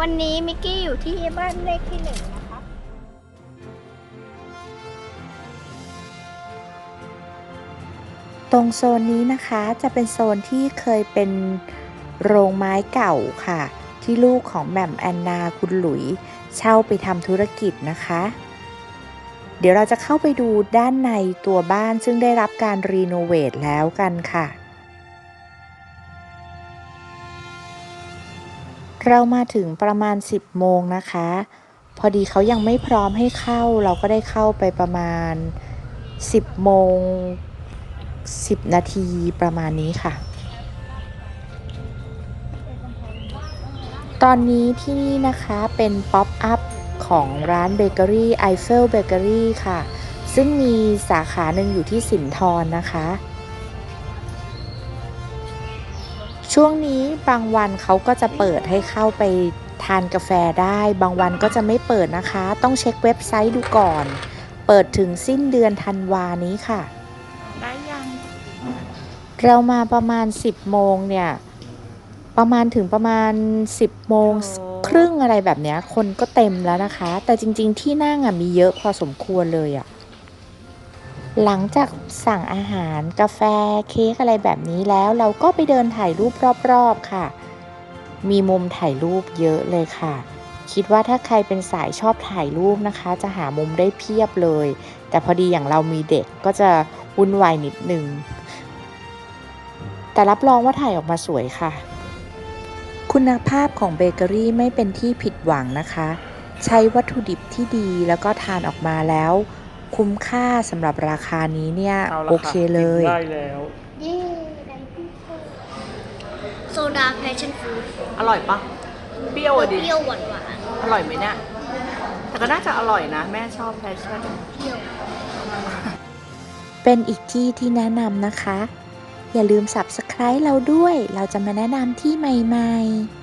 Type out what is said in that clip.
วันนี้มิกกี้อยู่ที่บ้านเลขที่หนึ่งนะครับตรงโซนนี้นะคะจะเป็นโซนที่เคยเป็นโรงไม้เก่าค่ะ ที่ลูกของแหม่มแอนนาคุณหลุย เช่าไปทำธุรกิจนะคะ เดี๋ยวเราจะเข้าไปดูด้านในตัวบ้านซึ่งได้รับการรีโนเวทแล้วกันค่ะ เรามาถึงประมาณ 10 โมงนะคะ พอดีเขายังไม่พร้อมให้เข้า เราก็ได้เข้าไปประมาณ 10 โมง 10 นาทีประมาณนี้ค่ะ ตอนนี้ที่นี่นะคะเป็นป๊อปอัพของร้านเบเกอรี่ไอเฟลเบเกอรี่ค่ะ ซึ่งมีสาขาหนึ่งอยู่ที่สินทรนะคะ ช่วงนี้บางวันเขาก็จะเปิดให้เข้าไปทานกาแฟได้ บางวันก็จะไม่เปิดนะคะ ต้องเช็คเว็บไซต์ดูก่อน เปิดถึงสิ้นเดือนธันวานี้ค่ะ ได้ยัง เรามาประมาณ 10 โมงเนี่ย ประมาณถึงประมาณ 10 โมงครึ่งอะไรแบบเนี้ย คนก็เต็มแล้วนะคะ แต่จริง ๆ ที่นั่งอะมีเยอะพอสมควรเลยอะ หลังจากสั่งอาหารกาแฟเค้กอะไรแบบนี้แล้ว เราก็ไปเดินถ่ายรูปรอบๆค่ะ มีมุมถ่ายรูปเยอะเลยค่ะ คิดว่าถ้าใครเป็นสายชอบถ่ายรูปนะคะ จะหามุมได้เพียบเลย แต่พอดีอย่างเรามีเด็กก็จะวุ่นวายนิดนึง แต่รับรองว่าถ่ายออกมาสวยค่ะ คุณภาพของเบเกอรี่ไม่เป็นที่ผิดหวังนะคะ ใช้วัตถุดิบที่ดีแล้วก็ทานออกมาแล้ว คุ้มค่าสำหรับราคานี้เนี่ยเอาละโอเคเลยได้แล้ว เย้ได้ที่สุดโซดาแพชชั่นฟรุตอร่อยปะเปรี้ยวอะเปดิรี้ยวหวานหวานอร่อยไหมเนี่ย แต่ก็น่าจะอร่อยนะ แม่ชอบแพชชั่น ๆเปรี้ยว เป็นอีกที่ที่แนะนำนะคะ อย่าลืม Subscribe เราด้วย เราจะมาแนะนำที่ใหม่ ๆ